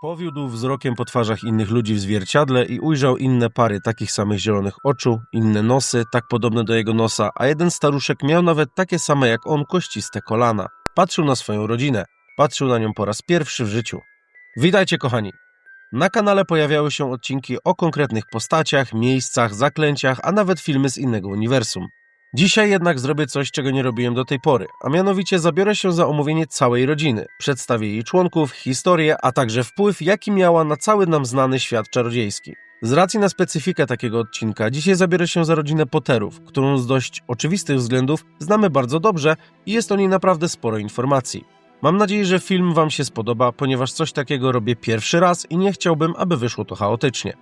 Powiódł wzrokiem po twarzach innych ludzi w zwierciadle i ujrzał inne pary takich samych zielonych oczu, inne nosy, tak podobne do jego nosa, a jeden staruszek miał nawet takie same jak on kościste kolana. Patrzył na swoją rodzinę. Patrzył na nią po raz pierwszy w życiu. Witajcie, kochani. Na kanale pojawiały się odcinki o konkretnych postaciach, miejscach, zaklęciach, a nawet filmy z innego uniwersum. Dzisiaj jednak zrobię coś, czego nie robiłem do tej pory, a mianowicie zabiorę się za omówienie całej rodziny, przedstawię jej członków, historię, a także wpływ, jaki miała na cały nam znany świat czarodziejski. Z racji na specyfikę takiego odcinka, dzisiaj zabiorę się za rodzinę Potterów, którą z dość oczywistych względów znamy bardzo dobrze i jest o niej naprawdę sporo informacji. Mam nadzieję, że film Wam się spodoba, ponieważ coś takiego robię pierwszy raz i nie chciałbym, aby wyszło to chaotycznie.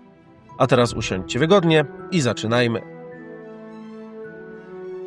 A teraz usiądźcie wygodnie i zaczynajmy.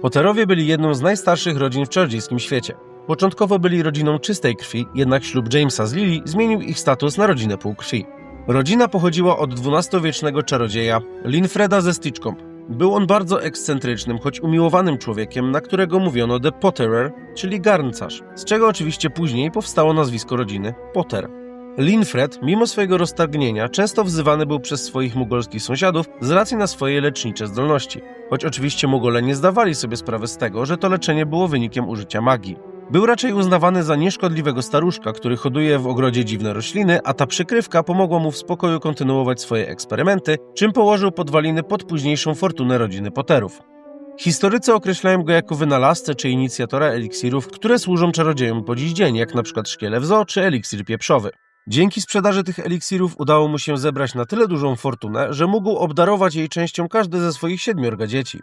Potterowie byli jedną z najstarszych rodzin w czarodziejskim świecie. Początkowo byli rodziną czystej krwi, jednak ślub Jamesa z Lily zmienił ich status na rodzinę półkrwi. Rodzina pochodziła od XII-wiecznego czarodzieja Linfreda ze Stitchcombe. Był on bardzo ekscentrycznym, choć umiłowanym człowiekiem, na którego mówiono The Potterer, czyli garncarz, z czego oczywiście później powstało nazwisko rodziny Potter. Linfred, mimo swojego roztargnienia, często wzywany był przez swoich mugolskich sąsiadów z racji na swoje lecznicze zdolności. Choć oczywiście Mugole nie zdawali sobie sprawy z tego, że to leczenie było wynikiem użycia magii. Był raczej uznawany za nieszkodliwego staruszka, który hoduje w ogrodzie dziwne rośliny, a ta przykrywka pomogła mu w spokoju kontynuować swoje eksperymenty, czym położył podwaliny pod późniejszą fortunę rodziny Potterów. Historycy określają go jako wynalazcę czy inicjatora eliksirów, które służą czarodziejom po dziś dzień, jak np. szkielew zo czy eliksir pieprzowy. Dzięki sprzedaży tych eliksirów udało mu się zebrać na tyle dużą fortunę, że mógł obdarować jej częścią każde ze swoich siedmiorga dzieci.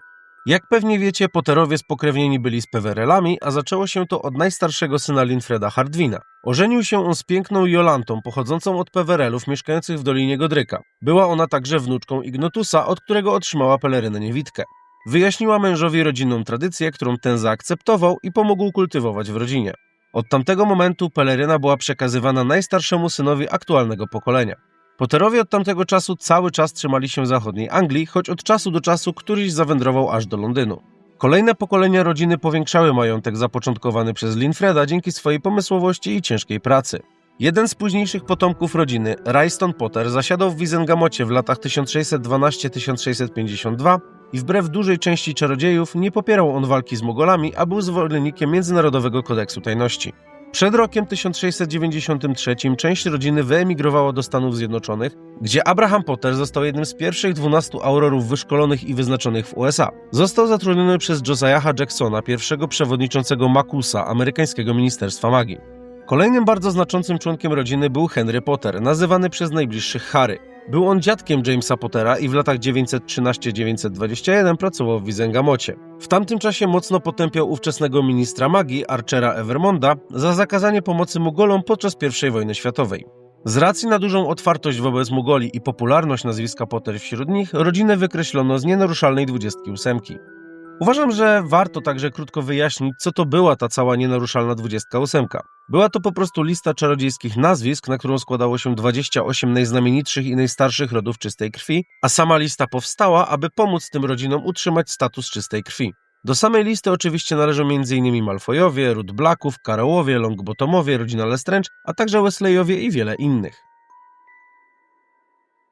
Jak pewnie wiecie, Potterowie spokrewnieni byli z Pewerelami, a zaczęło się to od najstarszego syna Linfreda Hardwina. Ożenił się on z piękną Jolantą, pochodzącą od Pewerelów mieszkających w Dolinie Godryka. Była ona także wnuczką Ignotusa, od którego otrzymała pelerynę niewidkę. Wyjaśniła mężowi rodzinną tradycję, którą ten zaakceptował i pomógł kultywować w rodzinie. Od tamtego momentu peleryna była przekazywana najstarszemu synowi aktualnego pokolenia. Potterowie od tamtego czasu cały czas trzymali się zachodniej Anglii, choć od czasu do czasu któryś zawędrował aż do Londynu. Kolejne pokolenia rodziny powiększały majątek zapoczątkowany przez Linfreda dzięki swojej pomysłowości i ciężkiej pracy. Jeden z późniejszych potomków rodziny, Ryston Potter, zasiadał w Wizengamocie w latach 1612-1652 i wbrew dużej części czarodziejów nie popierał on walki z Mogolami, a był zwolennikiem Międzynarodowego Kodeksu Tajności. Przed rokiem 1693 część rodziny wyemigrowała do Stanów Zjednoczonych, gdzie Abraham Potter został jednym z pierwszych 12 aurorów wyszkolonych i wyznaczonych w USA. Został zatrudniony przez Josiaha Jacksona, pierwszego przewodniczącego Makusa, amerykańskiego Ministerstwa Magii. Kolejnym bardzo znaczącym członkiem rodziny był Henry Potter, nazywany przez najbliższych Harry. Był on dziadkiem Jamesa Pottera i w latach 913-921 pracował w Wizengamocie. W tamtym czasie mocno potępiał ówczesnego ministra magii Archera Evermonda za zakazanie pomocy Mugolom podczas I wojny światowej. Z racji na dużą otwartość wobec Mugoli i popularność nazwiska Potter wśród nich, rodzinę wykreślono z nienaruszalnej 28. Uważam, że warto także krótko wyjaśnić, co to była ta cała nienaruszalna 28. Była to po prostu lista czarodziejskich nazwisk, na którą składało się 28 najznamienitszych i najstarszych rodów czystej krwi, a sama lista powstała, aby pomóc tym rodzinom utrzymać status czystej krwi. Do samej listy oczywiście należą m.in. Malfoyowie, Ruth Blacków, Karolowie, Longbottomowie, rodzina Lestrange, a także Wesleyowie i wiele innych.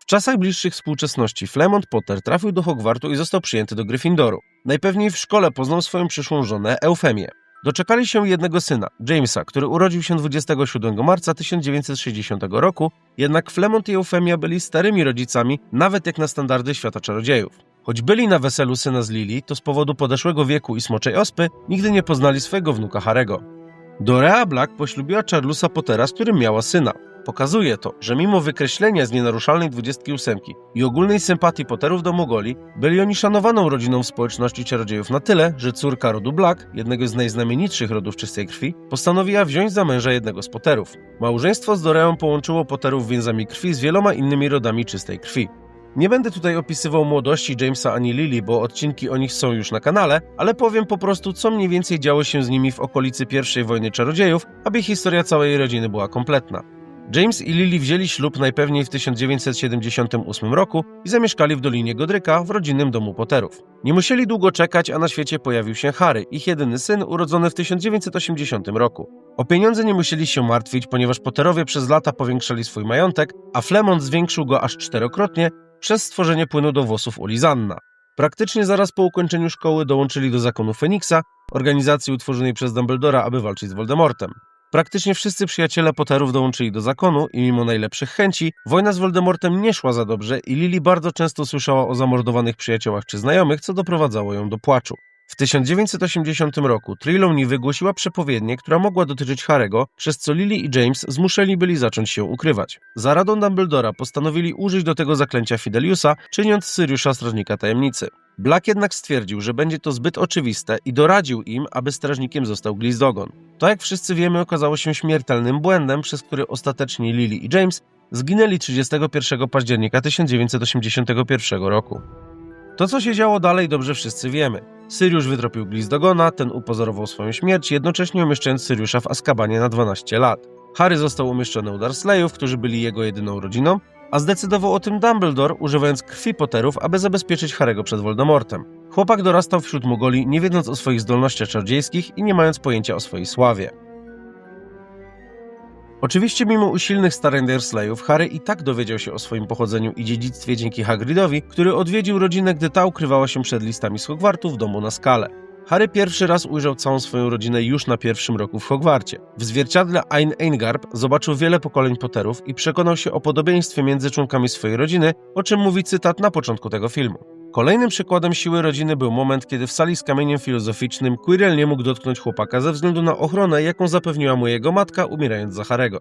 W czasach bliższych współczesności Flemont Potter trafił do Hogwartu i został przyjęty do Gryffindoru. Najpewniej w szkole poznał swoją przyszłą żonę Eufemię. Doczekali się jednego syna, Jamesa, który urodził się 27 marca 1960 roku, jednak Flemont i Eufemia byli starymi rodzicami, nawet jak na standardy świata czarodziejów. Choć byli na weselu syna z Lily, to z powodu podeszłego wieku i smoczej ospy nigdy nie poznali swojego wnuka Harego. Dorea Black poślubiła Charlesa Pottera, z którym miała syna. Pokazuje to, że mimo wykreślenia z nienaruszalnej 28 i ogólnej sympatii Potterów do Mogoli, byli oni szanowaną rodziną w społeczności czarodziejów na tyle, że córka rodu Black, jednego z najznamienitszych rodów czystej krwi, postanowiła wziąć za męża jednego z Potterów. Małżeństwo z Doreą połączyło Potterów więzami krwi z wieloma innymi rodami czystej krwi. Nie będę tutaj opisywał młodości Jamesa ani Lily, bo odcinki o nich są już na kanale, ale powiem po prostu, co mniej więcej działo się z nimi w okolicy I wojny czarodziejów, aby historia całej rodziny była kompletna. James i Lily wzięli ślub najpewniej w 1978 roku i zamieszkali w Dolinie Godryka w rodzinnym domu Potterów. Nie musieli długo czekać, a na świecie pojawił się Harry, ich jedyny syn, urodzony w 1980 roku. O pieniądze nie musieli się martwić, ponieważ Potterowie przez lata powiększali swój majątek, a Flemont zwiększył go aż czterokrotnie przez stworzenie płynu do włosów Ulizanna. Praktycznie zaraz po ukończeniu szkoły dołączyli do zakonu Feniksa, organizacji utworzonej przez Dumbledora, aby walczyć z Voldemortem. Praktycznie wszyscy przyjaciele Potterów dołączyli do zakonu i mimo najlepszych chęci, wojna z Voldemortem nie szła za dobrze i Lily bardzo często słyszała o zamordowanych przyjaciołach czy znajomych, co doprowadzało ją do płaczu. W 1980 roku Trelawney wygłosiła przepowiednię, która mogła dotyczyć Harego, przez co Lily i James zmuszeni byli zacząć się ukrywać. Za radą Dumbledora postanowili użyć do tego zaklęcia Fideliusa, czyniąc Syriusza strażnika tajemnicy. Black jednak stwierdził, że będzie to zbyt oczywiste i doradził im, aby strażnikiem został Glizdogon. To jak wszyscy wiemy okazało się śmiertelnym błędem, przez który ostatecznie Lily i James zginęli 31 października 1981 roku. To, co się działo dalej, dobrze wszyscy wiemy. Syriusz wytropił Glizdogona, ten upozorował swoją śmierć, jednocześnie umieszczając Syriusza w Azkabanie na 12 lat. Harry został umieszczony u Dursleyów, którzy byli jego jedyną rodziną, a zdecydował o tym Dumbledore, używając krwi Potterów, aby zabezpieczyć Harego przed Voldemortem. Chłopak dorastał wśród Mugoli, nie wiedząc o swoich zdolnościach czarodziejskich i nie mając pojęcia o swojej sławie. Oczywiście mimo usilnych starań Dursleyów, Harry i tak dowiedział się o swoim pochodzeniu i dziedzictwie dzięki Hagridowi, który odwiedził rodzinę, gdy ta ukrywała się przed listami z Hogwartu w domu na skale. Harry pierwszy raz ujrzał całą swoją rodzinę już na pierwszym roku w Hogwarcie. W zwierciadle Ein Eingarb zobaczył wiele pokoleń Potterów i przekonał się o podobieństwie między członkami swojej rodziny, o czym mówi cytat na początku tego filmu. Kolejnym przykładem siły rodziny był moment, kiedy w sali z kamieniem filozoficznym Quirrell nie mógł dotknąć chłopaka ze względu na ochronę, jaką zapewniła mu jego matka, umierając za Harego.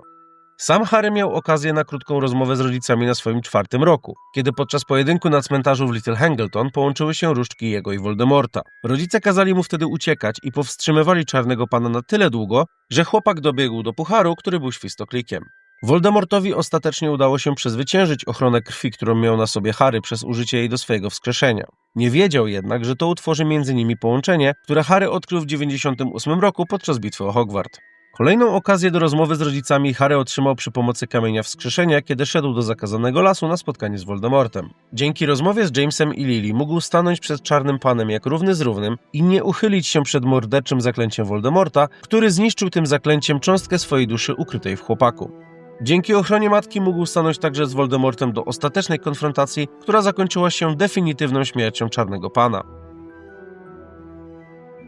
Sam Harry miał okazję na krótką rozmowę z rodzicami na swoim czwartym roku, kiedy podczas pojedynku na cmentarzu w Little Hangleton połączyły się różdżki jego i Voldemorta. Rodzice kazali mu wtedy uciekać i powstrzymywali Czarnego Pana na tyle długo, że chłopak dobiegł do pucharu, który był świstoklikiem. Voldemortowi ostatecznie udało się przezwyciężyć ochronę krwi, którą miał na sobie Harry przez użycie jej do swojego wskrzeszenia. Nie wiedział jednak, że to utworzy między nimi połączenie, które Harry odkrył w 98 roku podczas bitwy o Hogwart. Kolejną okazję do rozmowy z rodzicami Harry otrzymał przy pomocy kamienia wskrzeszenia, kiedy szedł do zakazanego lasu na spotkanie z Voldemortem. Dzięki rozmowie z Jamesem i Lily mógł stanąć przed Czarnym Panem jak równy z równym i nie uchylić się przed morderczym zaklęciem Voldemorta, który zniszczył tym zaklęciem cząstkę swojej duszy ukrytej w chłopaku. Dzięki ochronie matki mógł stanąć także z Voldemortem do ostatecznej konfrontacji, która zakończyła się definitywną śmiercią Czarnego Pana.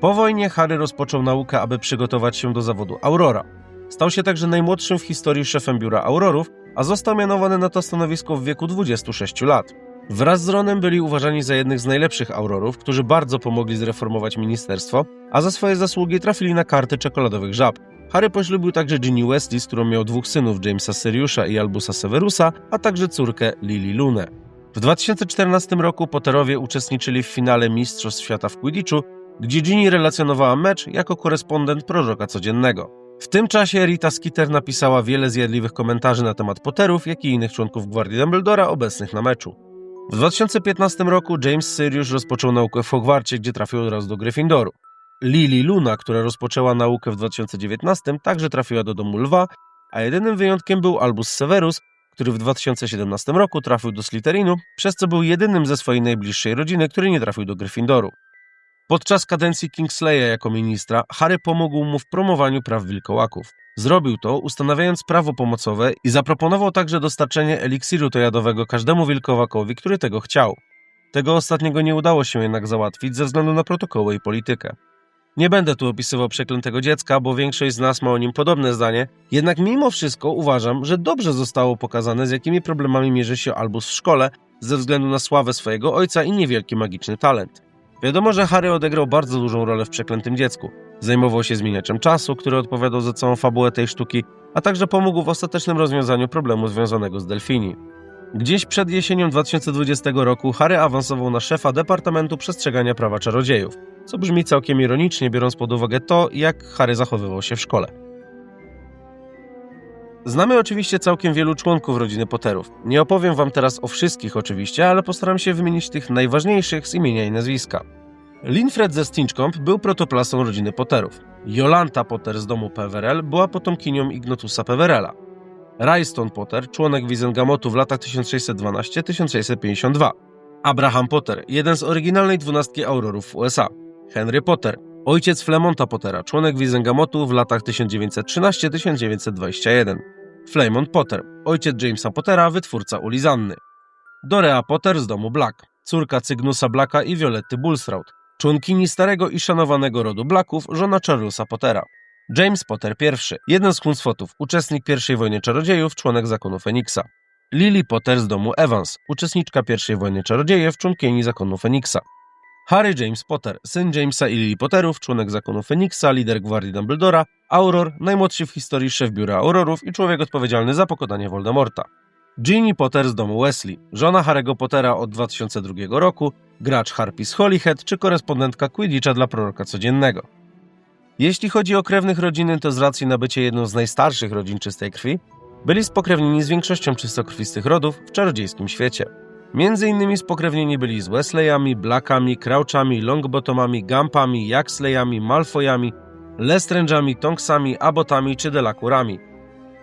Po wojnie Harry rozpoczął naukę, aby przygotować się do zawodu Aurora. Stał się także najmłodszym w historii szefem biura Aurorów, a został mianowany na to stanowisko w wieku 26 lat. Wraz z Ronem byli uważani za jednych z najlepszych Aurorów, którzy bardzo pomogli zreformować ministerstwo, a za swoje zasługi trafili na karty czekoladowych żab. Harry poślubił także Ginny Wesley, z którą miał dwóch synów Jamesa Siriusza i Albusa Severusa, a także córkę Lily Lunę. W 2014 roku Potterowie uczestniczyli w finale Mistrzostw Świata w Quidditchu, gdzie Ginny relacjonowała mecz jako korespondent proroka codziennego. W tym czasie Rita Skeeter napisała wiele zjadliwych komentarzy na temat Potterów, jak i innych członków Gwardii Dumbledora obecnych na meczu. W 2015 roku James Sirius rozpoczął naukę w Hogwarcie, gdzie trafił od razu do Gryffindoru. Lily Luna, która rozpoczęła naukę w 2019, także trafiła do domu lwa, a jedynym wyjątkiem był Albus Severus, który w 2017 roku trafił do Slytherinu, przez co był jedynym ze swojej najbliższej rodziny, który nie trafił do Gryffindoru. Podczas kadencji Kingsleya jako ministra, Harry pomógł mu w promowaniu praw wilkołaków. Zrobił to, ustanawiając prawo pomocowe i zaproponował także dostarczenie eliksiru tojadowego każdemu wilkołakowi, który tego chciał. Tego ostatniego nie udało się jednak załatwić ze względu na protokoły i politykę. Nie będę tu opisywał przeklętego dziecka, bo większość z nas ma o nim podobne zdanie, jednak mimo wszystko uważam, że dobrze zostało pokazane, z jakimi problemami mierzy się Albus w szkole, ze względu na sławę swojego ojca i niewielki magiczny talent. Wiadomo, że Harry odegrał bardzo dużą rolę w przeklętym dziecku. Zajmował się zmieniaczem czasu, który odpowiadał za całą fabułę tej sztuki, a także pomógł w ostatecznym rozwiązaniu problemu związanego z Delfini. Gdzieś przed jesienią 2020 roku Harry awansował na szefa Departamentu Przestrzegania Prawa Czarodziejów, co brzmi całkiem ironicznie, biorąc pod uwagę to, jak Harry zachowywał się w szkole. Znamy oczywiście całkiem wielu członków rodziny Potterów. Nie opowiem wam teraz o wszystkich oczywiście, ale postaram się wymienić tych najważniejszych z imienia i nazwiska. Linfred ze Stinchcombe był protoplasą rodziny Potterów. Jolanta Potter z domu Peverell była potomkinią Ignotusa Peverella. Ryston Potter, członek Wizengamotu w latach 1612-1652. Abraham Potter, jeden z oryginalnej dwunastki Aurorów w USA. Henry Potter, ojciec Flemonta Pottera, członek Wizengamotu w latach 1913-1921. Flamont Potter, ojciec Jamesa Pottera, wytwórca Ulizanny. Dorea Potter z domu Black, córka Cygnusa Blacka i Violetty Bulstrode, członkini starego i szanowanego rodu Blacków, żona Charlesa Pottera. James Potter I, jeden z Hunsfotów, uczestnik I wojny czarodziejów, członek zakonu Feniksa. Lily Potter z domu Evans, uczestniczka I wojny czarodziejów, członkini zakonu Feniksa. Harry James Potter, syn Jamesa i Lily Potterów, członek zakonu Feniksa, lider gwardii Dumbledora, Auror, najmłodszy w historii szef biura Aurorów i człowiek odpowiedzialny za pokonanie Voldemorta. Ginny Potter z domu Wesley, żona Harry'ego Pottera od 2002 roku, gracz Harpy z Holyhead czy korespondentka Quidditcha dla proroka codziennego. Jeśli chodzi o krewnych rodziny, to z racji na bycie jedną z najstarszych rodzin czystej krwi, byli spokrewnieni z większością czystokrwistych rodów w czarodziejskim świecie. Między innymi spokrewnieni byli z Wesleyami, Blackami, Crouchami, Longbottomami, Gumpami, Yaxleyami, Malfoyami, Lestrange'ami, Tonksami, Abbotami czy Delacourami.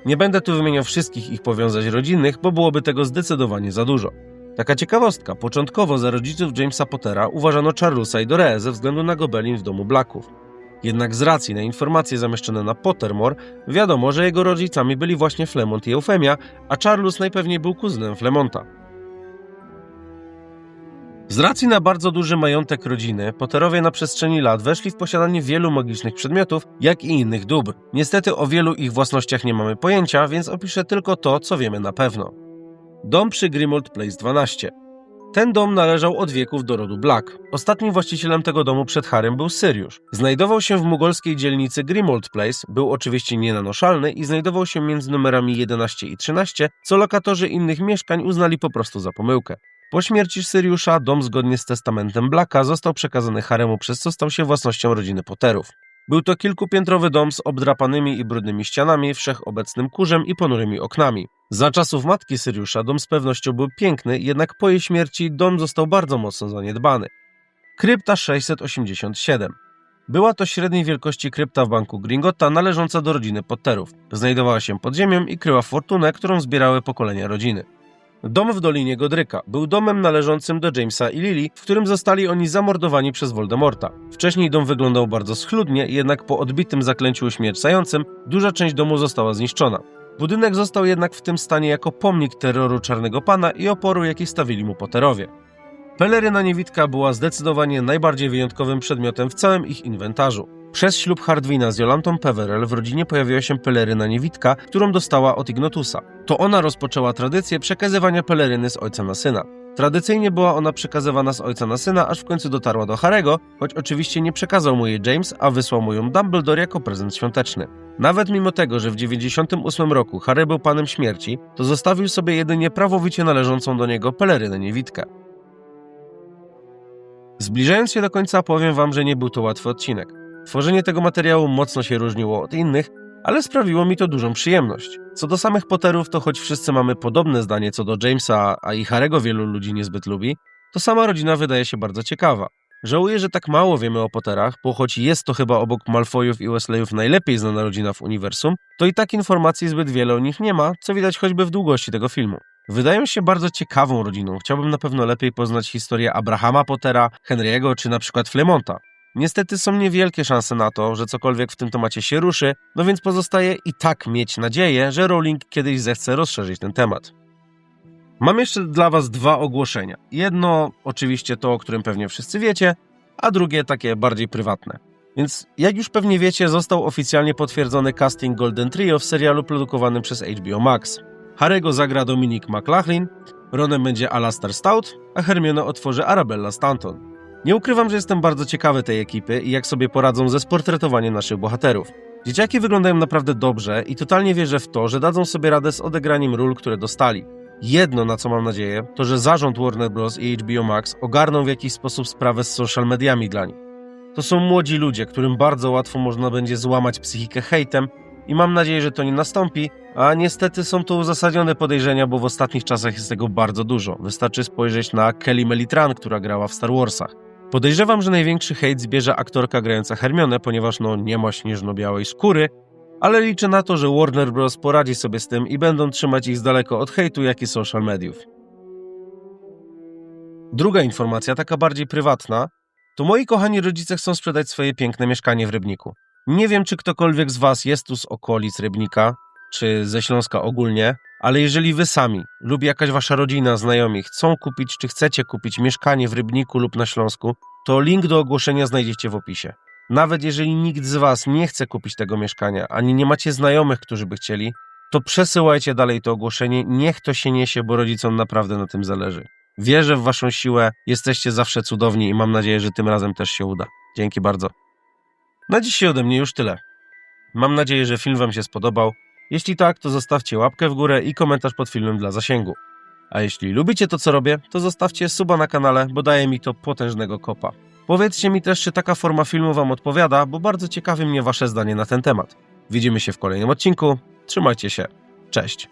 Nie będę tu wymieniał wszystkich ich powiązań rodzinnych, bo byłoby tego zdecydowanie za dużo. Taka ciekawostka, początkowo za rodziców Jamesa Pottera uważano Charlesa i Doree ze względu na gobelin w domu Blacków. Jednak z racji na informacje zamieszczone na Pottermore, wiadomo, że jego rodzicami byli właśnie Flemont i Eufemia, a Charles najpewniej był kuzynem Flemonta. Z racji na bardzo duży majątek rodziny, Potterowie na przestrzeni lat weszli w posiadanie wielu magicznych przedmiotów, jak i innych dóbr. Niestety o wielu ich własnościach nie mamy pojęcia, więc opiszę tylko to, co wiemy na pewno. Dom przy Grimold Place 12. Ten dom należał od wieków do rodu Black. Ostatnim właścicielem tego domu przed Harem był Syriusz. Znajdował się w mugolskiej dzielnicy Grimold Place, był oczywiście nienanoszalny i znajdował się między numerami 11 i 13, co lokatorzy innych mieszkań uznali po prostu za pomyłkę. Po śmierci Syriusza dom zgodnie z testamentem Blacka został przekazany Haremu, przez co stał się własnością rodziny Potterów. Był to kilkupiętrowy dom z obdrapanymi i brudnymi ścianami, wszechobecnym kurzem i ponurymi oknami. Za czasów matki Syriusza dom z pewnością był piękny, jednak po jej śmierci dom został bardzo mocno zaniedbany. Krypta 687 była to średniej wielkości krypta w banku Gringotta należąca do rodziny Potterów. Znajdowała się pod ziemią i kryła fortunę, którą zbierały pokolenia rodziny. Dom w Dolinie Godryka był domem należącym do Jamesa i Lily, w którym zostali oni zamordowani przez Voldemorta. Wcześniej dom wyglądał bardzo schludnie, jednak po odbitym zaklęciu uśmiercającym duża część domu została zniszczona. Budynek został jednak w tym stanie jako pomnik terroru Czarnego Pana i oporu, jaki stawili mu Potterowie. Peleryna Niewitka była zdecydowanie najbardziej wyjątkowym przedmiotem w całym ich inwentarzu. Przez ślub Hardwina z Jolantą Peverell w rodzinie pojawiła się peleryna Niewitka, którą dostała od Ignotusa. To ona rozpoczęła tradycję przekazywania peleryny z ojca na syna. Tradycyjnie była ona przekazywana z ojca na syna, aż w końcu dotarła do Harego, choć oczywiście nie przekazał mu jej James, a wysłał mu ją Dumbledore jako prezent świąteczny. Nawet mimo tego, że w 98 roku Harry był panem śmierci, to zostawił sobie jedynie prawowicie należącą do niego pelerynę niewidkę. Zbliżając się do końca powiem wam, że nie był to łatwy odcinek. Tworzenie tego materiału mocno się różniło od innych, ale sprawiło mi to dużą przyjemność. Co do samych Potterów, to choć wszyscy mamy podobne zdanie co do Jamesa, a i Harego wielu ludzi niezbyt lubi, to sama rodzina wydaje się bardzo ciekawa. Żałuję, że tak mało wiemy o Potterach, bo choć jest to chyba obok Malfoyów i Wesleyów najlepiej znana rodzina w uniwersum, to i tak informacji zbyt wiele o nich nie ma, co widać choćby w długości tego filmu. Wydają się bardzo ciekawą rodziną. Chciałbym na pewno lepiej poznać historię Abrahama Pottera, Henry'ego czy na przykład Flemonta. Niestety są niewielkie szanse na to, że cokolwiek w tym temacie się ruszy, no więc pozostaje i tak mieć nadzieję, że Rowling kiedyś zechce rozszerzyć ten temat. Mam jeszcze dla Was dwa ogłoszenia. Jedno, oczywiście to, o którym pewnie wszyscy wiecie, a drugie takie bardziej prywatne. Więc jak już pewnie wiecie, został oficjalnie potwierdzony casting Golden Trio w serialu produkowanym przez HBO Max. Harry'ego zagra Dominic McLaughlin, Ronem będzie Alastar Stout, a Hermione otworzy Arabella Stanton. Nie ukrywam, że jestem bardzo ciekawy tej ekipy i jak sobie poradzą ze sportretowaniem naszych bohaterów. Dzieciaki wyglądają naprawdę dobrze i totalnie wierzę w to, że dadzą sobie radę z odegraniem ról, które dostali. Jedno, na co mam nadzieję, to że zarząd Warner Bros. i HBO Max ogarną w jakiś sposób sprawę z social mediami dla nich. To są młodzi ludzie, którym bardzo łatwo można będzie złamać psychikę hejtem i mam nadzieję, że to nie nastąpi, a niestety są to uzasadnione podejrzenia, bo w ostatnich czasach jest tego bardzo dużo. Wystarczy spojrzeć na Kelly Melitran, która grała w Star Warsach. Podejrzewam, że największy hejt zbierze aktorka grająca Hermione, ponieważ no nie ma śnieżno-białej skóry, ale liczę na to, że Warner Bros. poradzi sobie z tym i będą trzymać ich z daleko od hejtu, jak i social mediów. Druga informacja, taka bardziej prywatna, to moi kochani rodzice chcą sprzedać swoje piękne mieszkanie w Rybniku. Nie wiem, czy ktokolwiek z Was jest tu z okolic Rybnika, czy ze Śląska ogólnie, ale jeżeli Wy sami lub jakaś Wasza rodzina, znajomi chcą kupić, czy chcecie kupić mieszkanie w Rybniku lub na Śląsku, to link do ogłoszenia znajdziecie w opisie. Nawet jeżeli nikt z Was nie chce kupić tego mieszkania, ani nie macie znajomych, którzy by chcieli, to przesyłajcie dalej to ogłoszenie, niech to się niesie, bo rodzicom naprawdę na tym zależy. Wierzę w Waszą siłę, jesteście zawsze cudowni i mam nadzieję, że tym razem też się uda. Dzięki bardzo. Na dzisiaj ode mnie już tyle. Mam nadzieję, że film Wam się spodobał. Jeśli tak, to zostawcie łapkę w górę i komentarz pod filmem dla zasięgu. A jeśli lubicie to, co robię, to zostawcie suba na kanale, bo daje mi to potężnego kopa. Powiedzcie mi też, czy taka forma filmu Wam odpowiada, bo bardzo ciekawi mnie Wasze zdanie na ten temat. Widzimy się w kolejnym odcinku. Trzymajcie się. Cześć.